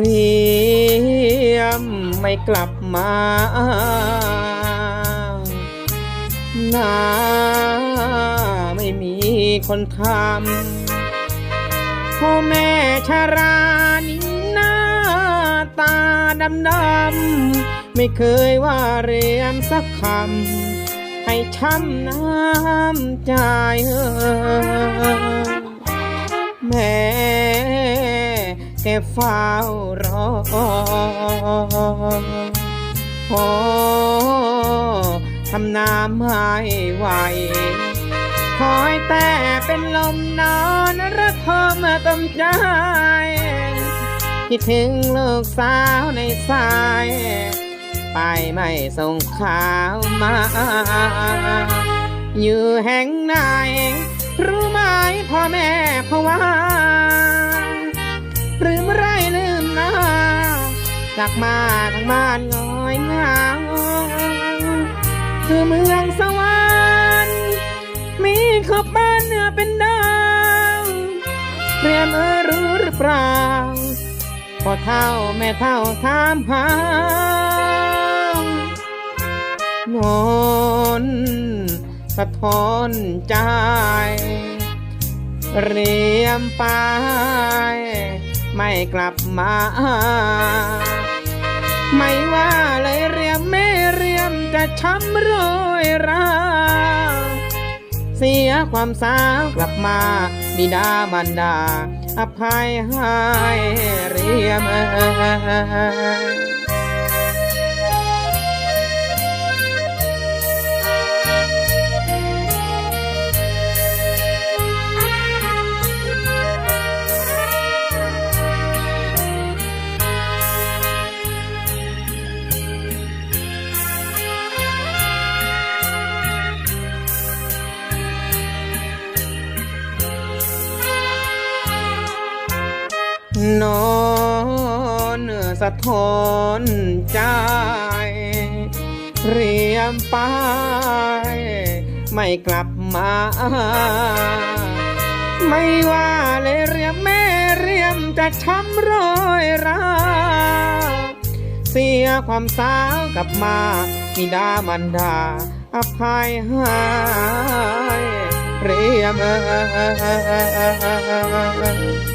รียมไม่กลับมา หน้าไม่มีคนทำพ่อแม่ชารานี้หน้าตาดำดำไม่เคยว่าเรียนสักคำ ให้ช้ำน้ำใจแม่ แกเฝ้ารอโอ้ทำน้ำให้ไหวคอยแต่เป็นลมนอนระทมต้มใจคิดถึงลูกสาวในสาย ไปไม่ส่งข่าวมา อยู่แห่งไหน รู้ไหมพ่อแม่เพราว่า ลับมาทางบ้านง้อยหงาคือเมืองสวรรค์มีขอบบ้านเนือเป็นดาวเรียมเออรู้หรือเปล่าพอเท่าแม่เท่าถามหานอนสะท้อนใจ เรียมไป ไม่กลับมา ไม่ว่าเลยเรียมไม่เรียมจะช้ำรอยราเสียความสาวกลับมาบิดามารดา อภัยให้เรียมเออ นอนสะท้อนใจ เรียมไป ไม่กลับมา ไม่ว่าเลยเรียมแม่เรียมจะช้ำรอยราเสียความสาวกลับมามิดามันดา อภัยให้เรียมเอ่ย